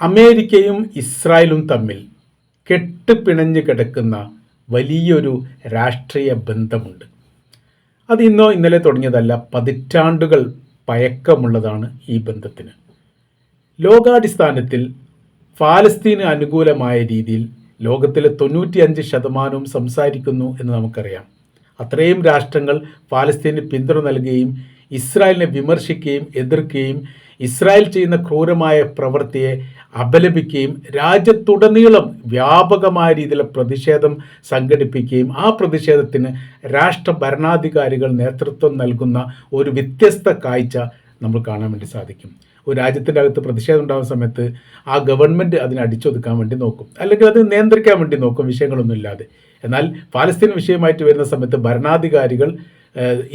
അമേരിക്കയും ഇസ്രായേലും തമ്മിൽ കെട്ടുപിണഞ്ഞ് കിടക്കുന്ന വലിയൊരു രാഷ്ട്രീയ ബന്ധമുണ്ട്. അത് ഇന്നോ ഇന്നലെ തുടങ്ങിയതല്ല പതിറ്റാണ്ടുകൾ പയക്കമുള്ളതാണ് ഈ ബന്ധത്തിന്. ലോകാടിസ്ഥാനത്തിൽ ഫാലസ്തീന് അനുകൂലമായ രീതിയിൽ ലോകത്തിലെ തൊണ്ണൂറ്റിയഞ്ച് ശതമാനവും സംസാരിക്കുന്നു എന്ന് നമുക്കറിയാം. അത്രയും രാഷ്ട്രങ്ങൾ ഫാലസ്തീന് പിന്തുണ നൽകുകയും ഇസ്രായേലിനെ വിമർശിക്കുകയും എതിർക്കുകയും ഇസ്രായേൽ ചെയ്യുന്ന ക്രൂരമായ പ്രവൃത്തിയെ അപലപിക്കുകയും രാജ്യത്തുടനീളം വ്യാപകമായ രീതിയിൽ പ്രതിഷേധം സംഘടിപ്പിക്കുകയും ആ പ്രതിഷേധത്തിന് രാഷ്ട്ര ഭരണാധികാരികൾ നേതൃത്വം നൽകുന്ന ഒരു വ്യത്യസ്ത കാഴ്ച നമ്മൾ കാണാൻ വേണ്ടി സാധിക്കും. ഒരു രാജ്യത്തിന്റെ അകത്ത് പ്രതിഷേധം ഉണ്ടാകുന്ന സമയത്ത് ആ ഗവൺമെന്റ് അതിനെ അടിച്ചൊതുക്കാൻ വേണ്ടി നോക്കും. അല്ലെങ്കിൽ അത് നിയന്ത്രിക്കാൻ വേണ്ടി നോക്കും വിഷയങ്ങളൊന്നും ഇല്ലാതെ. എന്നാൽ പാലസ്തീൻ വിഷയമായിട്ട് വരുന്ന സമയത്ത് ഭരണാധികാരികൾ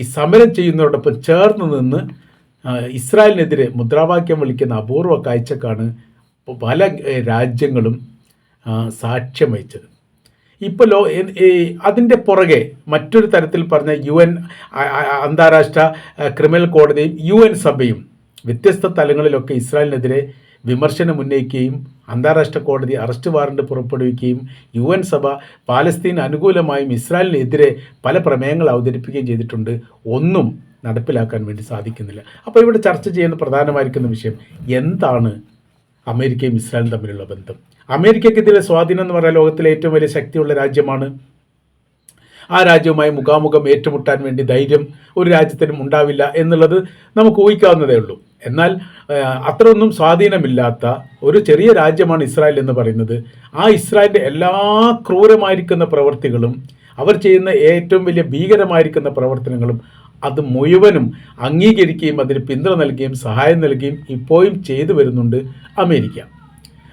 ഈ സമരം ചെയ്യുന്നതോടൊപ്പം ചേർന്ന് നിന്ന് ഇസ്രായേലിനെതിരെ മുദ്രാവാക്യം വിളിക്കുന്ന അപൂർവ കാഴ്ചക്കാണ് പല രാജ്യങ്ങളും സാക്ഷ്യം വഹിച്ചത്. ഇപ്പോൾ ലോ അതിന്റെ പുറകെ മറ്റൊരു തരത്തിൽ പറഞ്ഞ യു എൻ അന്താരാഷ്ട്ര ക്രിമിനൽ കോടതിയും യു എൻ സഭയും വ്യത്യസ്ത തലങ്ങളിലൊക്കെ ഇസ്രായേലിനെതിരെ വിമർശനം ഉന്നയിക്കുകയും അന്താരാഷ്ട്ര കോടതി അറസ്റ്റ് വാറണ്ട് പുറപ്പെടുവിക്കുകയും യു എൻ സഭ പാലസ്തീൻ അനുകൂലമായും ഇസ്രായേലിനെതിരെ പല പ്രമേയങ്ങൾ അവതരിപ്പിക്കുകയും ചെയ്തിട്ടുണ്ട്. ഒന്നും നടപ്പിലാക്കാൻ വേണ്ടി സാധിക്കുന്നില്ല. അപ്പോൾ ഇവിടെ ചർച്ച ചെയ്യുന്ന പ്രധാനമായിരിക്കുന്ന വിഷയം എന്താണ് അമേരിക്കയും ഇസ്രായേലും തമ്മിലുള്ള ബന്ധം. അമേരിക്കക്കെതിരെ സ്വാധീനം എന്ന് പറഞ്ഞാൽ ലോകത്തിലെ ഏറ്റവും വലിയ ശക്തിയുള്ള രാജ്യമാണ്. ആ രാജ്യവുമായി മുഖാമുഖം ഏറ്റുമുട്ടാൻ വേണ്ടി ധൈര്യം ഒരു രാജ്യത്തിനും ഉണ്ടാവില്ല എന്നുള്ളത് നമുക്ക് ഊഹിക്കാവുന്നതേ ഉള്ളൂ. എന്നാൽ അത്രയൊന്നും സ്വാധീനമില്ലാത്ത ഒരു ചെറിയ രാജ്യമാണ് ഇസ്രായേൽ എന്ന് പറയുന്നത്. ആ ഇസ്രായേലിന്റെ എല്ലാ ക്രൂരമായിരിക്കുന്ന പ്രവൃത്തികളും അവർ ചെയ്യുന്ന ഏറ്റവും വലിയ ഭീകരമായിരിക്കുന്ന പ്രവർത്തനങ്ങളും അത് മുഴുവനും അംഗീകരിക്കുകയും അതിന് പിന്തുണ നൽകുകയും സഹായം നൽകുകയും ഇപ്പോഴും ചെയ്തു വരുന്നുണ്ട് അമേരിക്ക.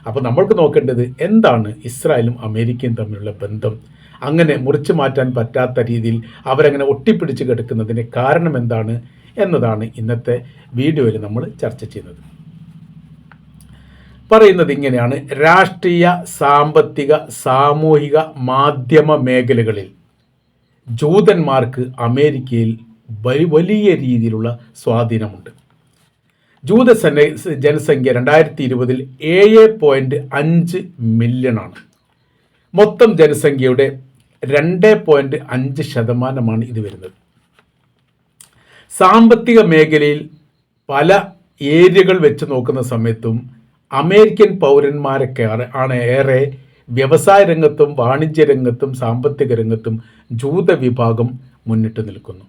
അപ്പോൾ നമ്മൾക്ക് നോക്കേണ്ടത് എന്താണ് ഇസ്രായേലും അമേരിക്കയും തമ്മിലുള്ള ബന്ധം? അങ്ങനെ മുറിച്ചു മാറ്റാൻ പറ്റാത്ത രീതിയിൽ അവരങ്ങനെ ഒട്ടിപ്പിടിച്ച് കിടക്കുന്നതിന് കാരണം എന്താണ് എന്നതാണ് ഇന്നത്തെ വീഡിയോയിൽ നമ്മൾ ചർച്ച ചെയ്യുന്നത്. പറയുന്നത് ഇങ്ങനെയാണ്. രാഷ്ട്രീയ സാമ്പത്തിക സാമൂഹിക മാധ്യമ മേഖലകളിൽ ജൂതന്മാർക്ക് അമേരിക്കയിൽ വലിയ രീതിയിലുള്ള സ്വാധീനമുണ്ട്. ജൂത ജനസംഖ്യ രണ്ടായിരത്തി ഇരുപതിൽ ഏഴ് പോയിന്റ് അഞ്ച് മില്യണാണ്. മൊത്തം ജനസംഖ്യയുടെ രണ്ട് പോയിന്റ് അഞ്ച് ശതമാനമാണ് ഇത് വരുന്നത്. സാമ്പത്തിക മേഖലയിൽ പല ഏരിയകൾ വെച്ച് നോക്കുന്ന സമയത്തും അമേരിക്കൻ പൗരന്മാരൊക്കെ ആണ്- ഏറെ വ്യവസായ രംഗത്തും വാണിജ്യ രംഗത്തും സാമ്പത്തിക രംഗത്തും ജൂത വിഭാഗം മുന്നിട്ട് നിൽക്കുന്നു.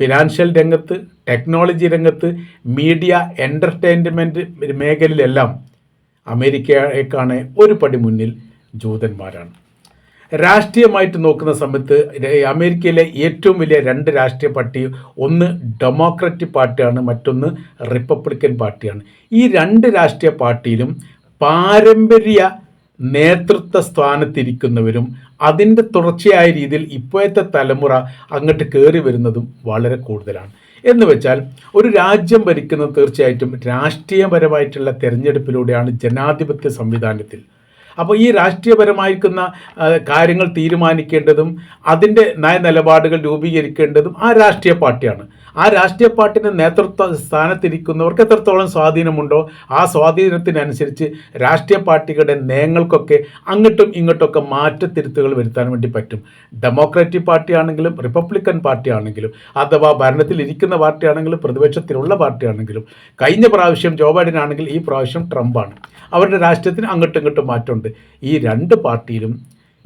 ഫിനാൻഷ്യൽ രംഗത്ത് ടെക്നോളജി രംഗത്ത് മീഡിയ എന്റർടൈൻമെന്റ് മേഖലയിലെല്ലാം അമേരിക്കയേക്കാണ് ഒരു പടി മുന്നിൽ ജൂതന്മാരാണ്. രാഷ്ട്രീയമായിട്ട് നോക്കുന്ന സമയത്ത് അമേരിക്കയിലെ ഏറ്റവും വലിയ രണ്ട് രാഷ്ട്രീയ പാർട്ടി ഒന്ന് ഡെമോക്രാറ്റിക് പാർട്ടിയാണ് മറ്റൊന്ന് റിപ്പബ്ലിക്കൻ പാർട്ടിയാണ്. ഈ രണ്ട് രാഷ്ട്രീയ പാർട്ടിയിലും പാരമ്പര്യ നേതൃത്വ സ്ഥാനത്തിരിക്കുന്നവരും അതിന്റെ തുടർച്ചയായ രീതിയിൽ ഇപ്പോഴത്തെ തലമുറ അങ്ങോട്ട് കയറി വരുന്നതും വളരെ കൂടുതലാണ്. എന്ന് വെച്ചാൽ ഒരു രാജ്യം ഭരിക്കുന്നത് തീർച്ചയായിട്ടും രാഷ്ട്രീയപരമായിട്ടുള്ള തെരഞ്ഞെടുപ്പിലൂടെയാണ് ജനാധിപത്യ സംവിധാനത്തിൽ അപ്പോൾ ഈ രാഷ്ട്രീയപരമായിരിക്കുന്ന കാര്യങ്ങൾ തീരുമാനിക്കേണ്ടതും അതിന്റെ നയനിലപാടുകൾ രൂപീകരിക്കേണ്ടതും ആ രാഷ്ട്രീയ പാർട്ടിയാണ്. ആ രാഷ്ട്രീയ പാർട്ടിന്റെ നേതൃത്വ സ്ഥാനത്തിരിക്കുന്നവർക്ക് എത്രത്തോളം സ്വാധീനമുണ്ടോ ആ സ്വാധീനത്തിനനുസരിച്ച് രാഷ്ട്രീയ പാർട്ടികളുടെ നയങ്ങൾക്കൊക്കെ അങ്ങോട്ടും ഇങ്ങോട്ടൊക്കെ മാറ്റത്തിരുത്തുകൾ വരുത്താൻ വേണ്ടി പറ്റും. ഡെമോക്രാറ്റിക് പാർട്ടി ആണെങ്കിലും റിപ്പബ്ലിക്കൻ പാർട്ടി ആണെങ്കിലും അഥവാ ഭരണത്തിൽ ഇരിക്കുന്ന പാർട്ടി ആണെങ്കിലും പ്രതിപക്ഷത്തിലുള്ള പാർട്ടിയാണെങ്കിലും കഴിഞ്ഞ പ്രാവശ്യം ജോ ബൈഡൻ ആണെങ്കിൽ ഈ പ്രാവശ്യം ട്രംപാണ്. അവരുടെ രാഷ്ട്രീയത്തിന് അങ്ങോട്ടും ഇങ്ങോട്ടും മാറ്റമുണ്ട് ഈ രണ്ട് പാർട്ടിയിലും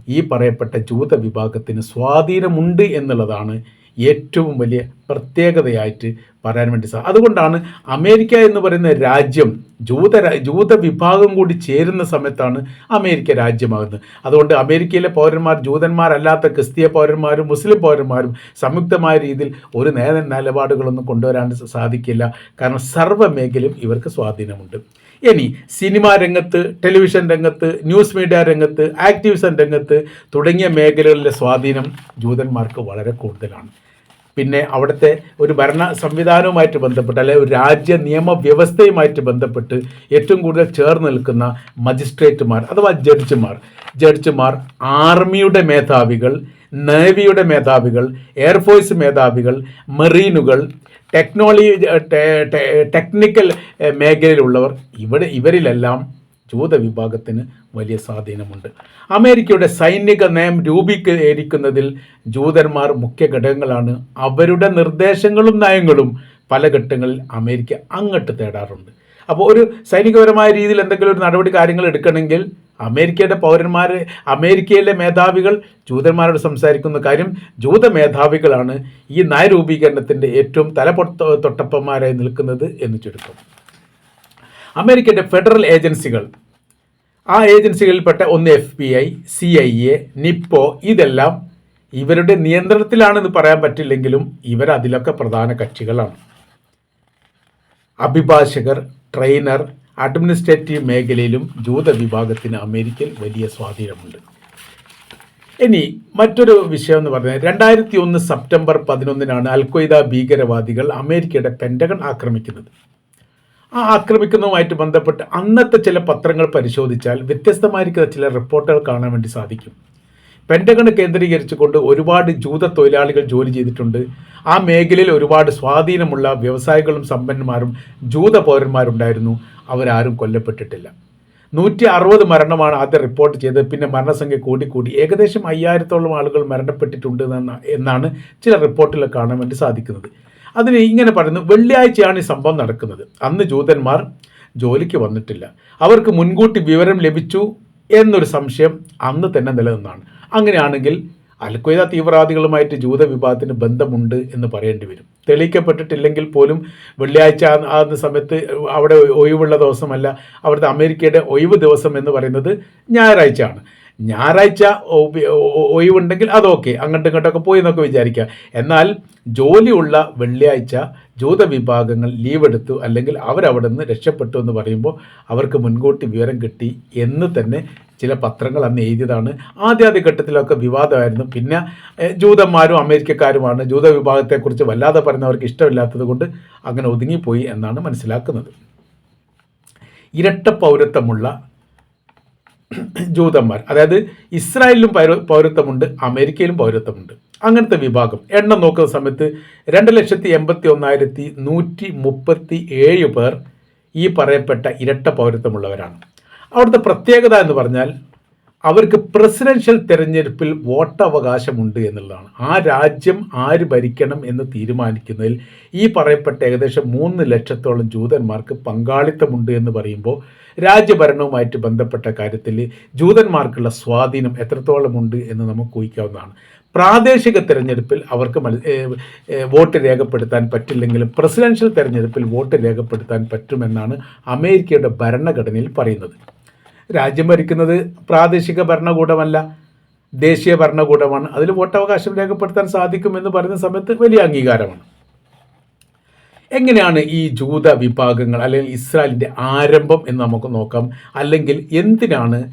ഈ പറയപ്പെട്ട ജൂത വിഭാഗത്തിന് സ്വാധീനമുണ്ട് എന്നുള്ളതാണ് ഏറ്റവും വലിയ പ്രത്യേകതയായിട്ട് പറയാൻ വേണ്ടി സാധിക്കും അതുകൊണ്ടാണ് അമേരിക്ക എന്ന് പറയുന്ന രാജ്യം ജൂത ജൂത വിഭാഗം കൂടി ചേരുന്ന സമയത്താണ് അമേരിക്ക രാജ്യമാകുന്നത്. അതുകൊണ്ട് അമേരിക്കയിലെ പൗരന്മാർ ജൂതന്മാരല്ലാത്ത ക്രിസ്തീയ പൗരന്മാരും മുസ്ലിം പൗരന്മാരും സംയുക്തമായ രീതിയിൽ ഒരു നേതൻ നിലപാടുകളൊന്നും കൊണ്ടുവരാൻ സാധിക്കില്ല. കാരണം സർവ മേഖലയും ഇവർക്ക് സ്വാധീനമുണ്ട്. ഇനി സിനിമാ രംഗത്ത് ടെലിവിഷൻ രംഗത്ത് ന്യൂസ് മീഡിയ രംഗത്ത് ആക്ടിവിസം രംഗത്ത് തുടങ്ങിയ മേഖലകളിലെ സ്വാധീനം ജൂതന്മാർക്ക് വളരെ കൂടുതലാണ്. പിന്നെ അവിടുത്തെ ഒരു ഭരണ സംവിധാനവുമായിട്ട് ബന്ധപ്പെട്ട് അല്ലെങ്കിൽ ഒരു രാജ്യ നിയമവ്യവസ്ഥയുമായിട്ട് ബന്ധപ്പെട്ട് ഏറ്റവും കൂടുതൽ ചേർന്ന് നിൽക്കുന്ന മജിസ്ട്രേറ്റുമാർ അഥവാ ജഡ്ജിമാർ. ജഡ്ജിമാർ ആർമിയുടെ മേധാവികൾ നേവിയുടെ മേധാവികൾ എയർഫോഴ്സ് മേധാവികൾ മെറീനുകൾ ടെക്നോളജി ടെക്നിക്കൽ മേഖലയിലുള്ളവർ. ഇവിടെ ഇവരിലെല്ലാം ജൂത വിഭാഗത്തിന് വലിയ സ്വാധീനമുണ്ട്. അമേരിക്കയുടെ സൈനിക നയം രൂപീകരിക്കുന്നതിൽ ജൂതന്മാർ മുഖ്യ ഘടകങ്ങളാണ്. അവരുടെ നിർദ്ദേശങ്ങളും നയങ്ങളും പല ഘട്ടങ്ങളിൽ അമേരിക്ക അങ്ങോട്ട് തേടാറുണ്ട്. അപ്പോൾ ഒരു സൈനികപരമായ രീതിയിൽ എന്തെങ്കിലും ഒരു നടപടി കാര്യങ്ങൾ എടുക്കണമെങ്കിൽ അമേരിക്കയുടെ പൗരന്മാർ അമേരിക്കയിലെ മേധാവികൾ ജൂതന്മാരോട് സംസാരിക്കുന്ന കാര്യം ജൂത മേധാവികളാണ് ഈ നയരൂപീകരണത്തിന്റെ ഏറ്റവും തലപൊട്ട തൊട്ടപ്പന്മാരായി നിൽക്കുന്നത് എന്ന് ചുരുക്കം. അമേരിക്കയുടെ ഫെഡറൽ ഏജൻസികൾ. ആ ഏജൻസികളിൽപ്പെട്ട ഒന്ന് F B I C I A നിപ്പോ ഇതെല്ലാം ഇവരുടെ നിയന്ത്രണത്തിലാണെന്ന് പറയാൻ പറ്റില്ലെങ്കിലും ഇവർ അതിലൊക്കെ പ്രധാന കക്ഷികളാണ്. അഭിഭാഷകർ ട്രെയിനർ അഡ്മിനിസ്ട്രേറ്റീവ് മേഖലയിലും ജൂത വിഭാഗത്തിന് അമേരിക്കയിൽ വലിയ സ്വാധീനമുണ്ട്. ഇനി മറ്റൊരു വിഷയം എന്ന് പറഞ്ഞാൽ രണ്ടായിരത്തി ഒന്ന് സെപ്റ്റംബർ പതിനൊന്നിനാണ് അൽക്വയ്ദ ഭീകരവാദികൾ അമേരിക്കയുടെ പെൻഡകൺ ആക്രമിക്കുന്നത്. ആ ആക്രമിക്കുന്നതുമായിട്ട് ബന്ധപ്പെട്ട് അന്നത്തെ ചില പത്രങ്ങൾ പരിശോധിച്ചാൽ വ്യത്യസ്തമായിരിക്കുന്ന ചില റിപ്പോർട്ടുകൾ കാണാൻ വേണ്ടി സാധിക്കും. പെൻഡഗൺ കേന്ദ്രീകരിച്ചുകൊണ്ട് ഒരുപാട് ജൂത തൊഴിലാളികൾ ജോലി ചെയ്തിട്ടുണ്ട്. ആ മേഖലയിൽ ഒരുപാട് സ്വാധീനമുള്ള വ്യവസായികളും സമ്പന്നന്മാരും ജൂത പൗരന്മാരുണ്ടായിരുന്നു. അവരാരും കൊല്ലപ്പെട്ടിട്ടില്ല. നൂറ്റി അറുപത് മരണമാണ് ആദ്യം റിപ്പോർട്ട് ചെയ്തത്. പിന്നെ മരണസംഖ്യ കൂടിക്കൂടി ഏകദേശം അയ്യായിരത്തോളം ആളുകൾ മരണപ്പെട്ടിട്ടുണ്ട് എന്നാണ് ചില റിപ്പോർട്ടിൽ കാണാൻ വേണ്ടി സാധിക്കുന്നത്. അതിന് ഇങ്ങനെ പറയുന്നു വെള്ളിയാഴ്ചയാണ് ഈ സംഭവം നടക്കുന്നത്. അന്ന് ജൂതന്മാർ ജോലിക്ക് വന്നിട്ടില്ല. അവർക്ക് മുൻകൂട്ടി വിവരം ലഭിച്ചു എന്നൊരു സംശയം അന്ന് തന്നെ നിലനിന്നാണ്. അങ്ങനെയാണെങ്കിൽ അൽക്വയ്ദ തീവ്രവാദികളുമായിട്ട് ജൂത വിഭാഗത്തിന് ബന്ധമുണ്ട് എന്ന് പറയേണ്ടി വരും. തെളിയിക്കപ്പെട്ടിട്ടില്ലെങ്കിൽ പോലും വെള്ളിയാഴ്ച ആ സമയത്ത് അവിടെ ഒഴിവുള്ള ദിവസമല്ല അവിടുത്തെ അമേരിക്കയുടെ ഒഴിവ് ദിവസം എന്ന് പറയുന്നത് ഞായറാഴ്ചയാണ്. ഞായറാഴ്ച ഒഴിവുണ്ടെങ്കിൽ അതൊക്കെ അങ്ങോട്ടും ഇങ്ങോട്ടൊക്കെ പോയി എന്നൊക്കെ വിചാരിക്കുക എന്നാൽ ജോലിയുള്ള വെള്ളിയാഴ്ച ജൂത വിഭാഗങ്ങൾ ലീവ് എടുത്തു അല്ലെങ്കിൽ അവരവിടെ നിന്ന് രക്ഷപ്പെട്ടു എന്ന് പറയുമ്പോൾ അവർക്ക് മുൻകൂട്ടി വിവരം കിട്ടി എന്ന് തന്നെ ചില പത്രങ്ങൾ അന്ന് എഴുതിയതാണ്. ആദ്യാദ്യ ഘട്ടത്തിലൊക്കെ വിവാദമായിരുന്നു. പിന്നെ ജൂതന്മാരും അമേരിക്കക്കാരുമാണ്. ജൂത വിഭാഗത്തെക്കുറിച്ച് വല്ലാതെ പറയുന്നവർക്ക് ഇഷ്ടമില്ലാത്തത് കൊണ്ട് അങ്ങനെ ഒതുങ്ങിപ്പോയി എന്നാണ് മനസ്സിലാക്കുന്നത്. ഇരട്ട പൗരത്വമുള്ള ജൂതന്മാർ. അതായത് ഇസ്രായേലിലും പൗരത്വമുണ്ട് അമേരിക്കയിലും പൗരത്വമുണ്ട്. അങ്ങനത്തെ വിഭാഗം. എണ്ണം നോക്കുന്ന സമയത്ത് രണ്ട് ലക്ഷത്തി എൺപത്തി ഒന്നായിരത്തി നൂറ്റി മുപ്പത്തി ഏഴ് പേർ ഈ പറയപ്പെട്ട ഇരട്ട പൗരത്വമുള്ളവരാണ്. അവിടുത്തെ പ്രത്യേകത എന്ന് പറഞ്ഞാൽ അവർക്ക് പ്രസിഡൻഷ്യൽ തെരഞ്ഞെടുപ്പിൽ വോട്ടവകാശമുണ്ട് എന്നുള്ളതാണ്. ആ രാജ്യം ആര് ഭരിക്കണം എന്ന് തീരുമാനിക്കുന്നതിൽ ഈ പറയപ്പെട്ട ഏകദേശം മൂന്ന് ലക്ഷത്തോളം ജൂതന്മാർക്ക് പങ്കാളിത്തമുണ്ട് എന്ന് പറയുമ്പോൾ രാജ്യഭരണവുമായിട്ട് ബന്ധപ്പെട്ട കാര്യത്തിൽ ജൂതന്മാർക്കുള്ള സ്വാധീനം എത്രത്തോളമുണ്ട് എന്ന് നമുക്ക് ഊഹിക്കാവുന്നതാണ്. പ്രാദേശിക തിരഞ്ഞെടുപ്പിൽ അവർക്ക് വോട്ട് രേഖപ്പെടുത്താൻ പറ്റില്ലെങ്കിലും പ്രസിഡൻഷ്യൽ തിരഞ്ഞെടുപ്പിൽ വോട്ട് രേഖപ്പെടുത്താൻ പറ്റുമെന്നാണ് അമേരിക്കയുടെ ഭരണഘടനയിൽ പറയുന്നത്. രാജ്യം ഭരിക്കുന്നത് പ്രാദേശിക ഭരണകൂടമല്ല ദേശീയ ഭരണകൂടമാണ്. അതിൽ വോട്ടവകാശം രേഖപ്പെടുത്താൻ സാധിക്കുമെന്ന് പറയുന്ന സമയത്ത് വലിയ അംഗീകാരമാണ്. എങ്ങനെയാണ് ഈ ജൂത വിഭാഗങ്ങൾ അല്ലെങ്കിൽ ഇസ്രായേലിന്റെ ആരംഭം എന്ന് നമുക്ക് നോക്കാം. അല്ലെങ്കിൽ എന്തിനാണ്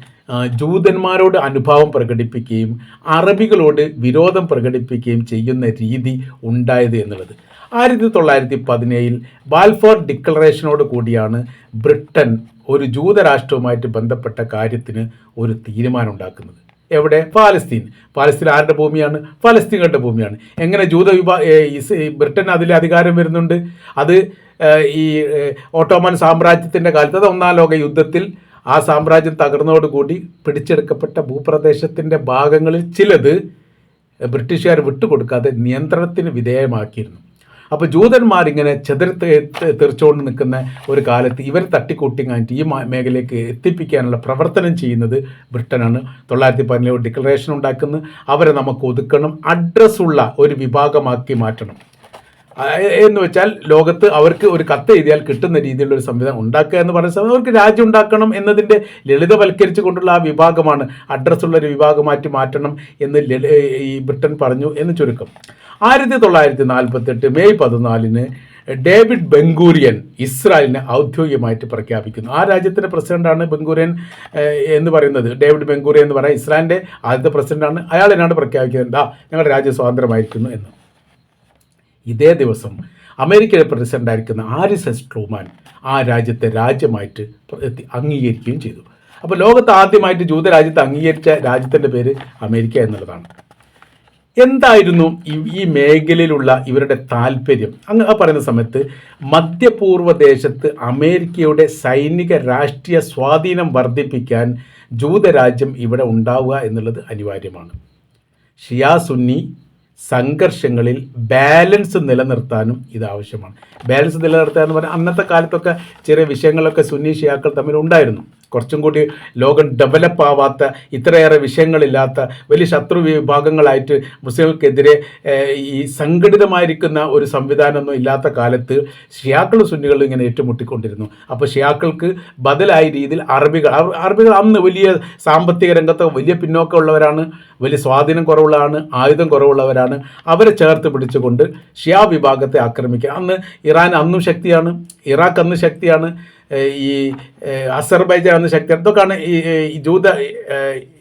ജൂതന്മാരോട് അനുഭാവം പ്രകടിപ്പിക്കുകയും അറബികളോട് വിരോധം പ്രകടിപ്പിക്കുകയും ചെയ്യുന്ന രീതി ഉണ്ടായത് എന്നുള്ളത്. ആയിരത്തി തൊള്ളായിരത്തി പതിനേഴിൽ ബാൽഫോർ ഡിക്ലറേഷനോട് കൂടിയാണ് ബ്രിട്ടൻ ഒരു ജൂതരാഷ്ട്രവുമായിട്ട് ബന്ധപ്പെട്ട കാര്യത്തിന് ഒരു തീരുമാനം ഉണ്ടാക്കുന്നത് എവിടെ? പാലസ്തീൻ പാലസ്തീൻ ആരുടെ ഭൂമിയാണ്? ഫലസ്തീനുകളുടെ ഭൂമിയാണ്. എങ്ങനെ ജൂത വിഭാ ബ്രിട്ടൻ അതിൽ അധികാരം വരുന്നുണ്ട്? അത് ഈ ഓട്ടോമൻ സാമ്രാജ്യത്തിന്റെ കാലത്ത് അത് ഒന്നാം ലോക യുദ്ധത്തിൽ ആ സാമ്രാജ്യം തകർന്നതോടുകൂടി പിടിച്ചെടുക്കപ്പെട്ട ഭൂപ്രദേശത്തിന്റെ ഭാഗങ്ങളിൽ ചിലത് ബ്രിട്ടീഷുകാർ വിട്ടുകൊടുക്കാതെ നിയന്ത്രണത്തിന് വിധേയമാക്കിയിരുന്നു. അപ്പോൾ ജൂതന്മാർ ഇങ്ങനെ ചെതറി തെറിച്ചുകൊണ്ട് നിൽക്കുന്ന ഒരു കാലത്ത് ഇവർ തട്ടിക്കൂട്ടിങ്ങായിട്ട് ഈ മേഖലയിലേക്ക് എത്തിപ്പിക്കാനുള്ള പ്രവർത്തനം ചെയ്യുന്നത് ബ്രിട്ടനാണ്. തൊള്ളായിരത്തി പതിനേഴ് ഡിക്ലറേഷൻ ഉണ്ടാക്കുന്നത് അവരെ നമുക്ക് ഒതുക്കണം. അഡ്രസ്സുള്ള ഒരു വിഭാഗമാക്കി മാറ്റണം. എന്ന് വെച്ചാൽ ലോകത്ത് അവർക്ക് ഒരു കത്ത് എഴുതിയാൽ കിട്ടുന്ന രീതിയിലുള്ള ഒരു സംവിധാനം ഉണ്ടാക്കുക എന്ന് പറയുന്ന സമയത്ത് അവർക്ക് രാജ്യം ഉണ്ടാക്കണം എന്നതിന്റെ ലളിതവൽക്കരിച്ചു കൊണ്ടുള്ള ആ വിഭാഗമാണ്. അഡ്രസ്സുള്ള ഒരു വിഭാഗമാറ്റി മാറ്റണം എന്ന് ഈ ബ്രിട്ടൻ പറഞ്ഞു എന്ന് ചുരുക്കം. ആയിരത്തി തൊള്ളായിരത്തി നാൽപ്പത്തെട്ട് മെയ് പതിനാലിന് ഡേവിഡ് ബംഗൂരിയൻ ഇസ്രായേലിനെ ഔദ്യോഗികമായിട്ട് പ്രഖ്യാപിക്കുന്നു. ആ രാജ്യത്തിന്റെ പ്രസിഡന്റാണ് ബംഗൂരിയൻ എന്ന് പറയുന്നത്. ഡേവിഡ് ബംഗൂരിയൻ എന്ന് പറയാൻ ഇസ്രായേലിന്റെ ആദ്യത്തെ പ്രസിഡന്റാണ് അയാൾ എന്നാണ് പ്രഖ്യാപിക്കുന്നത്? ഞങ്ങളുടെ രാജ്യം സ്വാതന്ത്ര്യമായിരിക്കുന്നു എന്ന്. ഇതേ ദിവസം അമേരിക്കയുടെ പ്രസിഡന്റായിരിക്കുന്ന ആരിസ് എസ് ട്രൂമാൻ ആ രാജ്യത്തെ രാജ്യമായിട്ട് അംഗീകരിക്കുകയും ചെയ്തു. അപ്പോൾ ലോകത്ത് ആദ്യമായിട്ട് ജൂതരാജ്യത്തെ അംഗീകരിച്ച രാജ്യത്തിന്റെ പേര് അമേരിക്ക എന്നുള്ളതാണ്. എന്തായിരുന്നു ഈ- മേഖലയിലുള്ള ഇവരുടെ താല്പര്യം? അങ്ങ് പറയുന്ന സമയത്ത് മധ്യപൂർവ ദേശത്ത് അമേരിക്കയുടെ സൈനിക രാഷ്ട്രീയ സ്വാധീനം വർദ്ധിപ്പിക്കാൻ ജൂതരാജ്യം ഇവിടെ ഉണ്ടാവുക എന്നുള്ളത് അനിവാര്യമാണ്. ഷിയാ സുന്നി സംഘർഷങ്ങളിൽ ബാലൻസ് നിലനിർത്താനും ഇത് ആവശ്യമാണ്. ബാലൻസ് നിലനിർത്തുക എന്ന് പറഞ്ഞാൽ അന്നത്തെ കാലത്തൊക്കെ ചെറിയ വിഷയങ്ങളൊക്കെ സുന്നി ഷിയാക്കൾ തമ്മിൽ ഉണ്ടായിരുന്നു. കുറച്ചും കൂടി ലോകം ഡെവലപ്പ് ആവാത്ത ഇത്രയേറെ വിഷയങ്ങളില്ലാത്ത വലിയ ശത്രു വിഭാഗങ്ങളായിട്ട് മുസ്ലിങ്ങൾക്കെതിരെ ഈ സംഘടിതമായിരിക്കുന്ന ഒരു സംവിധാനമൊന്നും ഇല്ലാത്ത കാലത്ത് ഷിയാക്കളും സുന്നികളും ഇങ്ങനെ ഏറ്റുമുട്ടിക്കൊണ്ടിരുന്നു. അപ്പോൾ ഷിയാക്കൾക്ക് ബദലായ രീതിയിൽ അറബികൾ അറബികൾ അന്ന് വലിയ സാമ്പത്തിക രംഗത്ത് വലിയ പിന്നോക്കമുള്ളവരാണ് വലിയ സ്വാധീനം കുറവുള്ളതാണ് ആയുധം കുറവുള്ളവരാണ്. അവരെ ചേർത്ത് പിടിച്ചുകൊണ്ട് ഷിയാ വിഭാഗത്തെ ആക്രമിക്കുക. അന്ന് ഇറാൻ അന്നും ശക്തിയാണ് ഇറാഖ് അന്ന് ശക്തിയാണ്. ഈ അസർബൈജാൻ എന്ന ശക്തി ഇതൊക്കെയാണ് ഈ ജൂത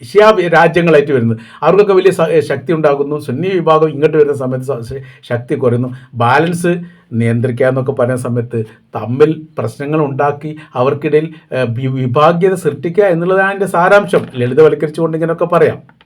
ഷിയാ രാജ്യങ്ങളായിട്ട് വരുന്നത്. അവർക്കൊക്കെ വലിയ ശക്തി ഉണ്ടാകുന്നു. സുന്നി വിഭാഗം ഇങ്ങോട്ട് വരുന്ന സമയത്ത് ശക്തി കുറയുന്നു. ബാലൻസ് നിയന്ത്രിക്കുക എന്നൊക്കെ പറയുന്ന സമയത്ത് തമ്മിൽ പ്രശ്നങ്ങൾ ഉണ്ടാക്കി അവർക്കിടയിൽ വിഭാഗ്യത സൃഷ്ടിക്കുക എന്നുള്ളതാണ് അതിന്റെ സാരാംശം. ലളിതവൽക്കരിച്ചുകൊണ്ട് ഇങ്ങനെയൊക്കെ പറയാം.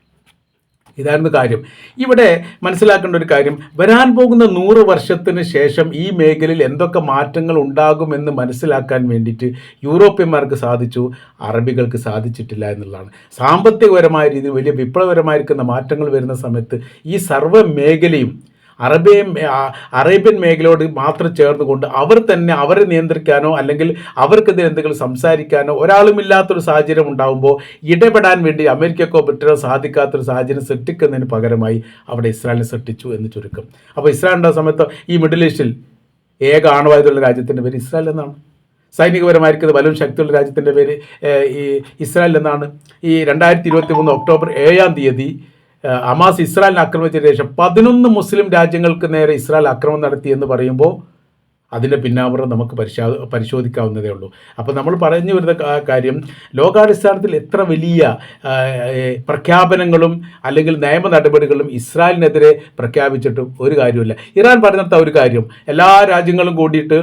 ഇതായിരുന്നു കാര്യം. ഇവിടെ മനസ്സിലാക്കേണ്ട ഒരു കാര്യം വരാൻ പോകുന്ന നൂറ് വർഷത്തിന് ശേഷം ഈ മേഖലയിൽ എന്തൊക്കെ മാറ്റങ്ങൾ ഉണ്ടാകുമെന്ന് മനസ്സിലാക്കാൻ വേണ്ടിയിട്ട് യൂറോപ്യന്മാർക്ക് സാധിച്ചു അറബികൾക്ക് സാധിച്ചിട്ടില്ല എന്നുള്ളതാണ്. സാമ്പത്തികപരമായ രീതിയിൽ വലിയ വിപ്ലവകരമായിരിക്കുന്ന മാറ്റങ്ങൾ വരുന്ന സമയത്ത് ഈ സർവ മേഖലയും അറേബ്യൻ അറേബ്യൻ മേഖലയോട് മാത്രം ചേർന്നുകൊണ്ട് അവർ തന്നെ അവരെ നിയന്ത്രിക്കാനോ അല്ലെങ്കിൽ അവർക്കെതിരെ എന്തെങ്കിലും സംസാരിക്കാനോ ഒരാളും ഇല്ലാത്തൊരു സാഹചര്യം ഉണ്ടാകുമ്പോൾ ഇടപെടാൻ വേണ്ടി അമേരിക്കക്കോ ബ്രിട്ടനോ സാധിക്കാത്തൊരു സാഹചര്യം സൃഷ്ടിക്കുന്നതിന് പകരമായി അവിടെ ഇസ്രായേലിനെ സൃഷ്ടിച്ചു എന്ന് ചുരുക്കം. അപ്പോൾ ഇസ്രായേൽ ഉണ്ടാകുന്ന സമയത്ത് ഈ മിഡിൽ ഈസ്റ്റിൽ ഏക ആണവായുധമുള്ള രാജ്യത്തിന്റെ പേര് ഇസ്രായേൽ എന്നാണ്. സൈനികപരമായിരിക്കുന്ന ബലവും ശക്തിയുള്ള രാജ്യത്തിന്റെ പേര് ഈ ഇസ്രായേൽ എന്നാണ്. ഈ രണ്ടായിരത്തി ഇരുപത്തി മൂന്ന് ഒക്ടോബർ ഏഴാം തീയതി ഹമാസ് ഇസ്രായേലിനെ ആക്രമിച്ചതിന് ശേഷം പതിനൊന്ന് മുസ്ലിം രാജ്യങ്ങൾക്ക് നേരെ ഇസ്രായേൽ ആക്രമണം നടത്തി എന്ന് പറയുമ്പോൾ അതിന്റെ പിന്നാമ്പുറം നമുക്ക് പരിശോ പരിശോധിക്കാവുന്നതേ ഉള്ളൂ. അപ്പോൾ നമ്മൾ പറഞ്ഞു വരുന്ന കാര്യം ലോകാടിസ്ഥാനത്തിൽ എത്ര വലിയ പ്രഖ്യാപനങ്ങളും അല്ലെങ്കിൽ നിയമ നടപടികളും ഇസ്രായേലിനെതിരെ പ്രഖ്യാപിച്ചിട്ടും ഒരു കാര്യമില്ല ഇറാൻ പറഞ്ഞിടത്ത ഒരു കാര്യം എല്ലാ രാജ്യങ്ങളും കൂടിയിട്ട്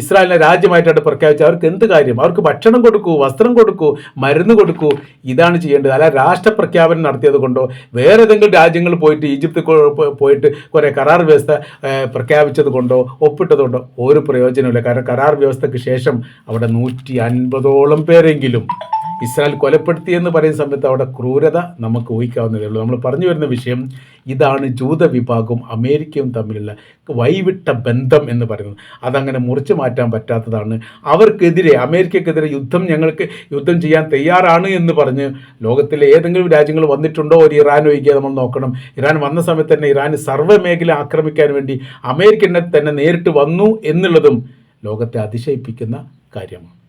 ഇസ്രായേലിനെ രാജ്യമായിട്ടാണ് പ്രഖ്യാപിച്ചത്. അവർക്ക് എന്ത് കാര്യം? അവർക്ക് ഭക്ഷണം കൊടുക്കൂ വസ്ത്രം കൊടുക്കൂ മരുന്ന് കൊടുക്കൂ ഇതാണ് ചെയ്യേണ്ടത്. അല്ല രാഷ്ട്രപ്രഖ്യാപനം നടത്തിയത് കൊണ്ടോ വേറെ ഏതെങ്കിലും രാജ്യങ്ങൾ പോയിട്ട് ഈജിപ്തിൽ പോയിട്ട് കുറേ കരാർ വ്യവസ്ഥ പ്രഖ്യാപിച്ചത് കൊണ്ടോ ഒപ്പിട്ടത് കൊണ്ടോ ഒരു പ്രയോജനമില്ല കാരണം കരാർ വ്യവസ്ഥയ്ക്ക് ശേഷം അവിടെ നൂറ്റി അൻപതോളം പേരെങ്കിലും ഇസ്രായേൽ കൊലപ്പെടുത്തി എന്ന് പറയുന്ന സമയത്ത് അവിടെ ക്രൂരത നമുക്ക് ഊഹിക്കാവുന്നതേ ഉള്ളൂ. നമ്മൾ പറഞ്ഞു വരുന്ന വിഷയം ഇതാണ് ജൂത വിഭാഗവും അമേരിക്കയും തമ്മിലുള്ള വൈവിട്ട ബന്ധം എന്ന് പറയുന്നത്. അതങ്ങനെ മുറിച്ചു മാറ്റാൻ പറ്റാത്തതാണ്. അവർക്കെതിരെ അമേരിക്കക്കെതിരെ യുദ്ധം ഞങ്ങൾക്ക് യുദ്ധം ചെയ്യാൻ തയ്യാറാണ് എന്ന് പറഞ്ഞ് ലോകത്തിലെ ഏതെങ്കിലും രാജ്യങ്ങൾ വന്നിട്ടുണ്ടോ? ഒരു ഇറാൻ ഒഴിക്കുക നമ്മൾ നോക്കണം. ഇറാൻ വന്ന സമയത്ത് തന്നെ ഇറാൻ സർവ മേഖല ആക്രമിക്കാൻ വേണ്ടി അമേരിക്കനെ തന്നെ നേരിട്ട് വന്നു എന്നുള്ളതും ലോകത്തെ അതിശയിപ്പിക്കുന്ന കാര്യമാണ്.